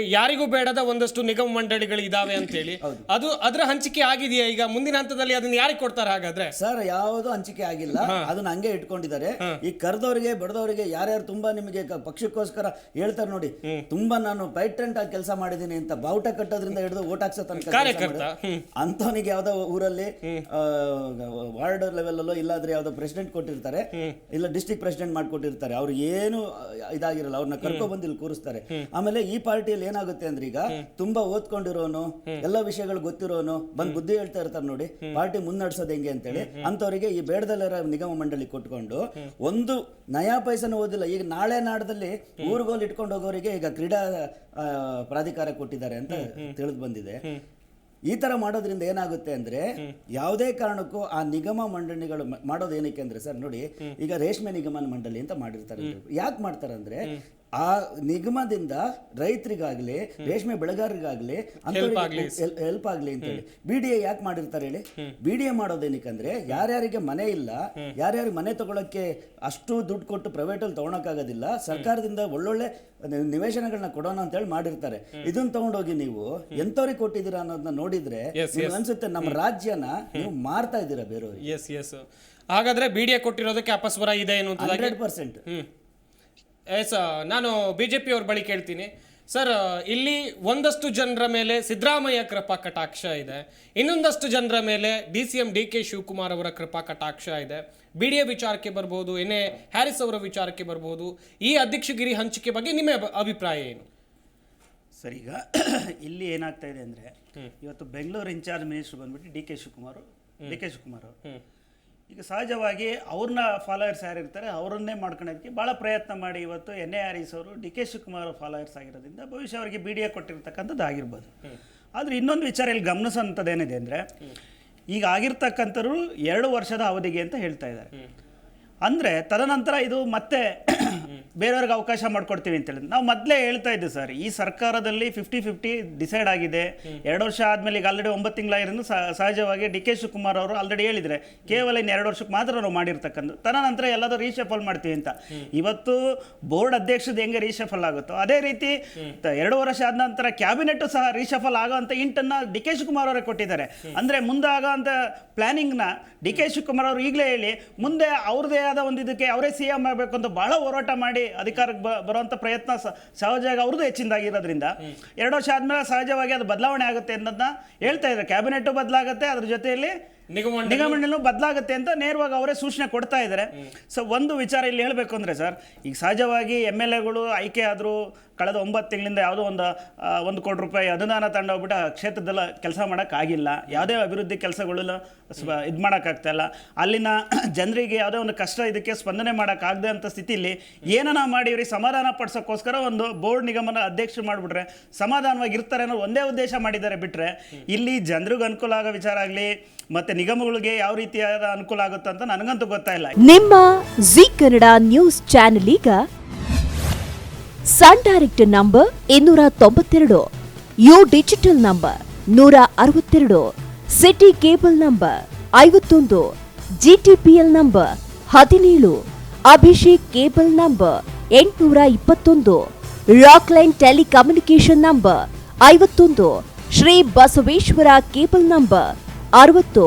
ಯಾರಿಗೂ ಬೇಡದ ಒಂದಷ್ಟು ನಿಗಮ ಮಂಡಳಿಗಳು ಇದಾವೆ ಅಂತ ಹೇಳಿ ಅದು ಅದರ ಹಂಚಿಕೆ ಆಗಿದೆಯಾ? ಈಗ ಮುಂದಿನ ಹಂತದಲ್ಲಿ ಅದನ್ನ ಯಾರಿಗೆ ಕೊಡ್ತಾರೆ ಹಾಗಾದ್ರೆ? ಸರ್ ಯಾವುದು ಹಂಚಿಕೆ ಆಗಿಲ್ಲ. ಅದನ್ನ ಹಂಗೆ ಇಟ್ಕೊಂಡಿದ್ದಾರೆ. ಈ ಕರೆದವರಿಗೆ ಬಡದವರಿಗೆ ಯಾರ್ಯಾರು ತುಂಬಾ ನಿಮಗೆ ಪಕ್ಷಕ್ಕೋಸ್ಕರ ಹೇಳ್ತಾರೆ ನೋಡಿ. ತುಂಬಾ ನಾನು ಪೈಟೆಂಟ್ ಆಗಿ ಕೆಲಸ ಮಾಡಿದ್ದೀನಿ ಅಂತ ಬಾವುಟ ಕಟ್ಟೋದ್ರಿಂದ ಹಿಡಿದು ಓಟ್ ಹಾಕ್ಸೋ ತನಕ. ಅಂಥವನಿಗೆ ಯಾವ್ದೋ ಊರಲ್ಲಿ ವಾರ್ಡ್ ಲೆವೆಲ್ ಅಲ್ಲೋ ಇಲ್ಲಾದ್ರೆ ಯಾವ್ದೋ ಪ್ರೆಸಿಡೆಂಟ್ ಕೊಟ್ಟಿರ್ತಾರೆ. ಇಲ್ಲ ಡಿಸ್ಟ್ರಿಕ್ಟ್ ಪ್ರೆಸಿಡೆಂಟ್ ಮಾಡ್ಕೊಟ್ಟಿರ್ತಾರೆ. ಅವ್ರು ಏನು ಇದಾಗಿರಲ್ಲ ಅವ್ರನ್ನ ಕರ್ಕೊ ಬಂದು ಇಲ್ಲಿ ಕೂರಿಸ್ತಾರೆ. ಆಮೇಲೆ ಈ ಪಾರ್ಟಿಯಲ್ಲಿ ಏನಾಗುತ್ತೆ ಅಂದ್ರೆ ಈಗ ತುಂಬಾ ಓದ್ಕೊಂಡಿರೋನು ಎಲ್ಲ ವಿಷಯಗಳು ಗೊತ್ತಿರೋನು ಬಂದ್ ಬುದ್ಧಿ ಹೇಳ್ತಾ ಇರ್ತಾರೆ ನೋಡಿ ಪಾರ್ಟಿ ಮುನ್ನಡೆಸೋದು ಹೆಂಗೆ ಅಂತೇಳಿ ಅಂತವರಿಗೆ ಈ ಬೇಡದಲ್ಲರ ನಿಗಮ ಮಂಡಳಿ ಕೊಟ್ಕೊಂಡು ಒಂದು ನಯಾ ಪೈಸನ ಓದಿಲ್ಲ. ಈಗ ನಾಳೆ ನಾಡದಲ್ಲಿ ಊರುಗೋಲ್ ಇಟ್ಕೊಂಡು ಹೋಗೋರಿಗೆ ಈಗ ಕ್ರೀಡಾ ಪ್ರಾಧಿಕಾರ ಕೊಟ್ಟಿದ್ದಾರೆ ಅಂತ ತಿಳಿದು ಬಂದಿದೆ. ಈ ತರ ಮಾಡೋದ್ರಿಂದ ಏನಾಗುತ್ತೆ ಅಂದ್ರೆ ಯಾವುದೇ ಕಾರಣಕ್ಕೂ ಆ ನಿಗಮ ಮಂಡಳಿಗಳು ಮಾಡೋದು ಏನಕ್ಕೆ ಅಂದ್ರೆ ಸರ್ ನೋಡಿ ಈಗ ರೇಷ್ಮೆ ನಿಗಮ ಮಂಡಳಿ ಅಂತ ಮಾಡಿರ್ತಾರೆ ಯಾಕೆ ಮಾಡ್ತಾರೆ ಅಂದ್ರೆ ಆ ನಿಗಮದಿಂದ ರೈತರಿಗಾಗ್ಲಿ ರೇಷ್ಮೆ ಬೆಳೆಗಾರರಿಗಾಗ್ಲಿ ಹೆಲ್ಪ್ ಆಗ್ಲಿ. ಅಂತೇಳಿ ಬಿ ಡಿ ಎ ಯಾಕೆ ಮಾಡಿರ್ತಾರೆ ಹೇಳಿ? ಬಿ ಡಿ ಎ ಮಾಡೋದೇನಕ್ಕಂದ್ರೆ ಯಾರ್ಯಾರಿಗೆ ಮನೆ ಇಲ್ಲ ಯಾರ್ಯಾರಿಗೆ ಮನೆ ತಗೊಳಕ್ಕೆ ಅಷ್ಟು ದುಡ್ಡು ಕೊಟ್ಟು ಪ್ರೈವೇಟ್ ಅಲ್ಲಿ ತಗೊಳಕ್ಕಾಗೋದಿಲ್ಲ ಸರ್ಕಾರದಿಂದ ಒಳ್ಳೊಳ್ಳೆ ನಿವೇಶನಗಳನ್ನ ಕೊಡೋಣ ಅಂತ ಹೇಳಿ ಮಾಡಿರ್ತಾರೆ. ಇದನ್ನ ತಗೊಂಡೋಗಿ ನೀವು ಎಂತವ್ರಿಗೆ ಕೊಟ್ಟಿದ್ದೀರಾ ಅನ್ನೋದನ್ನ ನೋಡಿದ್ರೆ ಅನ್ಸುತ್ತೆ ನಮ್ಮ ರಾಜ್ಯನ ನೀವು ಮಾರ್ತಾ ಇದ್ದೀರಾ ಬೇರೆಯವ್ರಿಗೆ. ಎಸ್ ಎಸ್ ಹಾಗಾದ್ರೆ ಬಿಡಿಎ ಕೊಟ್ಟಿರೋದಕ್ಕೆ ಅಪಸ್ವರ ಇದೆ ಏನು ಹಂಡ್ರೆಡ್ ಪರ್ಸೆಂಟ್. ಎಸ್ ನಾನು ಬಿ ಜೆ ಪಿಯವ್ರ ಬಳಿ ಕೇಳ್ತೀನಿ. ಸರ್ ಇಲ್ಲಿ ಒಂದಷ್ಟು ಜನರ ಮೇಲೆ ಸಿದ್ದರಾಮಯ್ಯ ಕೃಪಾ ಕಟಾಕ್ಷ ಇದೆ. ಇನ್ನೊಂದಷ್ಟು ಜನರ ಮೇಲೆ D C M D K Shivakumar ಅವರ ಕೃಪಾ ಕಟಾಕ್ಷ ಇದೆ. ಬಿ ಡಿ ಎ ವಿಚಾರಕ್ಕೆ ಬರ್ಬೋದು ಎನ್ ಎ ಹ್ಯಾರಿಸ್ ಅವರ ವಿಚಾರಕ್ಕೆ ಬರ್ಬೋದು. ಈ ಅಧ್ಯಕ್ಷಗಿರಿ ಹಂಚಿಕೆ ಬಗ್ಗೆ ನಿಮ್ಮ ಅಭಿಪ್ರಾಯ ಏನು? ಸರ್ ಈಗ ಇಲ್ಲಿ ಏನಾಗ್ತಾ ಇದೆ ಅಂದರೆ ಇವತ್ತು ಬೆಂಗಳೂರು ಇನ್ಚಾರ್ಜ್ ಮಿನಿಸ್ಟರ್ ಬಂದ್ಬಿಟ್ಟು D K Shivakumar D K Shivakumar ಅವರು. ಈಗ ಸಹಜವಾಗಿ ಅವ್ರನ್ನ ಫಾಲೋಯರ್ಸ್ ಯಾರಿರ್ತಾರೆ ಅವರನ್ನೇ ಮಾಡ್ಕೊಳೋದಕ್ಕೆ ಭಾಳ ಪ್ರಯತ್ನ ಮಾಡಿ ಇವತ್ತು ಎನ್ ಎ ಆರ್ ಇಸ್ ಅವರು ಡಿ ಕೆ ಶಿವಕುಮಾರ್ ಫಾಲೋಯರ್ಸ್ ಆಗಿರೋದ್ರಿಂದ ಭವಿಷ್ಯ ಅವರಿಗೆ ಬಿ ಡಿ ಎ ಕೊಟ್ಟಿರ್ತಕ್ಕಂಥದ್ದು ಆಗಿರ್ಬೋದು. ಆದರೆ ಇನ್ನೊಂದು ವಿಚಾರ ಇಲ್ಲಿ ಗಮನಿಸೋಂಥದ್ದೇನಿದೆ ಅಂದರೆ ಈಗ ಆಗಿರ್ತಕ್ಕಂಥವ್ರು ಎರಡು ವರ್ಷದ ಅವಧಿಗೆ ಅಂತ ಹೇಳ್ತಾ ಇದ್ದಾರೆ. ಅಂದರೆ ತದನಂತರ ಇದು ಮತ್ತೆ ಬೇರೆಯವ್ರಿಗೆ ಅವಕಾಶ ಮಾಡಿಕೊಡ್ತೀವಿ ಅಂತ ಹೇಳಿದ್ರು ನಾವು ಮೊದಲೇ ಹೇಳ್ತಾ ಇದ್ದೆ ಸರ್ ಈ ಸರ್ಕಾರದಲ್ಲಿ ಫಿಫ್ಟಿ ಫಿಫ್ಟಿ ಡಿಸೈಡ್ ಆಗಿದೆ. ಎರಡು ವರ್ಷ ಆದಮೇಲೆ ಈಗ ಆಲ್ರೆಡಿ ಒಂಬತ್ತು ತಿಂಗಳಾಗಿರೋದು ಸಹಜವಾಗಿ ಡಿ ಕೆ ಶಿವಕುಮಾರ್ ಅವರು ಆಲ್ರೆಡಿ ಹೇಳಿದರೆ ಕೇವಲ ಇನ್ನು ಎರಡು ವರ್ಷಕ್ಕೆ ಮಾತ್ರ ನಾವು ಮಾಡಿರ್ತಕ್ಕಂಥ ತದನಂತರ ಎಲ್ಲದೂ ರೀಶಫಲ್ ಮಾಡ್ತೀವಿ ಅಂತ. ಇವತ್ತು ಬೋರ್ಡ್ ಅಧ್ಯಕ್ಷದ ಹೆಂಗೆ ರೀಶಫಲ್ ಆಗುತ್ತೋ ಅದೇ ರೀತಿ ಎರಡು ವರ್ಷ ಆದ ನಂತರ ಕ್ಯಾಬಿನೆಟ್ ಸಹ ರೀಶಫಲ್ ಆಗೋವಂಥ ಇಂಟನ್ನು ಡಿ ಕೆ ಶಿವಕುಮಾರ್ ಅವರೇ ಕೊಟ್ಟಿದ್ದಾರೆ. ಅಂದರೆ ಮುಂದೆ ಆಗೋವಂಥ ಪ್ಲಾನಿಂಗ್ನ ಡಿ ಕೆ ಶಿವಕುಮಾರ್ ಅವರು ಈಗಲೇ ಹೇಳಿ ಮುಂದೆ ಅವ್ರದೇ ಆದ ಒಂದು ಇದಕ್ಕೆ ಅವರೇ ಸಿ ಎಂ ಆಗಬೇಕು ಅಂತ ಭಾಳ ಹೋರಾಟ ಮಾಡಿ ಅಧಿಕಾರಕ್ಕೆ ಬ ಬರುವಂಥ ಪ್ರಯತ್ನ ಸಹಜವಾಗಿ ಅವ್ರದ್ದು ಹೆಚ್ಚಿನದಾಗಿರೋದ್ರಿಂದ ಎರಡು ವರ್ಷ ಆದ್ಮೇಲೆ ಸಹಜವಾಗಿ ಅದು ಬದಲಾವಣೆ ಆಗುತ್ತೆ ಅನ್ನೋದನ್ನ ಹೇಳ್ತಾ ಇದ್ದಾರೆ. ಕ್ಯಾಬಿನೆಟ್ ಬದಲಾಗುತ್ತೆ ಅದ್ರ ಜೊತೆಯಲ್ಲಿ ನಿಗಮ ನಿಗಮಂಡಲೂ ಬದಲಾಗುತ್ತೆ ಅಂತ ನೇರವಾಗಿ ಅವರೇ ಸೂಚನೆ ಕೊಡ್ತಾ ಇದ್ದಾರೆ. ಸೊ ಒಂದು ವಿಚಾರ ಇಲ್ಲಿ ಹೇಳಬೇಕು ಅಂದರೆ ಸರ್ ಈಗ ಸಹಜವಾಗಿ ಎಂ ಎಲ್ ಎಗಳು ಆಯ್ಕೆ ಆದರೂ ಕಳೆದ ಒಂಬತ್ತು ತಿಂಗಳಿಂದ ಯಾವುದೋ ಒಂದು ಒಂದು ಕೋಟಿ ರೂಪಾಯಿ ಅನುದಾನ ತಗೊಂಡೋಗ್ಬಿಟ್ಟು ಆ ಕ್ಷೇತ್ರದಲ್ಲ ಕೆಲಸ ಮಾಡೋಕ್ಕಾಗಿಲ್ಲ ಯಾವುದೇ ಅಭಿವೃದ್ಧಿ ಕೆಲಸಗಳು ಇದು ಮಾಡೋಕ್ಕಾಗ್ತಾ ಇಲ್ಲ. ಅಲ್ಲಿನ ಜನರಿಗೆ ಯಾವುದೇ ಒಂದು ಕಷ್ಟ ಇದಕ್ಕೆ ಸ್ಪಂದನೆ ಮಾಡೋಕ್ಕಾಗದೆ ಅಂತ ಸ್ಥಿತಿಯಲ್ಲಿ ಏನನ್ನ ಮಾಡಿ ಇವ್ರಿಗೆ ಸಮಾಧಾನ ಪಡಿಸೋಕ್ಕೋಸ್ಕರ ಒಂದು ಬೋರ್ಡ್ ನಿಗಮನ ಅಧ್ಯಕ್ಷರು ಮಾಡಿಬಿಟ್ರೆ ಸಮಾಧಾನವಾಗಿರ್ತಾರೆ ಅನ್ನೋ ಒಂದೇ ಉದ್ದೇಶ ಮಾಡಿದ್ದಾರೆ ಬಿಟ್ಟರೆ ಇಲ್ಲಿ ಜನರಿಗೆ ಅನುಕೂಲ ಆಗೋ ವಿಚಾರ ಆಗಲಿ ಮತ್ತು ನಿಗಮಗಳಿಗೆ ಯಾವ ರೀತಿಯಾದ ಅನುಕೂಲ ಆಗುತ್ತೆ ಅಂತ ನನಗಂತೂ ಗೊತ್ತಾಯಿಲ್ಲ ನಿಮ್ಮ ಜಿ ಕನ್ನಡ ನ್ಯೂಸ್ ಚಾನೆಲ್ ಈಗ ಸನ್ ಡೈರೆಕ್ಟ್ ನಂಬರ್ ಇನ್ನೂರ ತೊಂಬತ್ತೆರಡು, ಯು ಡಿಜಿಟಲ್ ನಂಬರ್ ನೂರ ಅರವತ್ತೆರಡು, ಸಿಟಿ ಕೇಬಲ್ ನಂಬರ್ ಐವತ್ತೊಂದು, ಜಿಟಿಪಿಎಲ್ ನಂಬರ್ ಹದಿನೇಳು, ಅಭಿಷೇಕ್ ಕೇಬಲ್ ನಂಬರ್ ಎಂಟುನೂರ ಇಪ್ಪತ್ತೊಂದು ರಾಕ್ಲೈನ್ ಟೆಲಿಕಮ್ಯುನಿಕೇಶನ್ ನಂಬರ್ ಐವತ್ತೊಂದು, ಶ್ರೀ ಬಸವೇಶ್ವರ ಕೇಬಲ್ ನಂಬರ್ ಅರವತ್ತು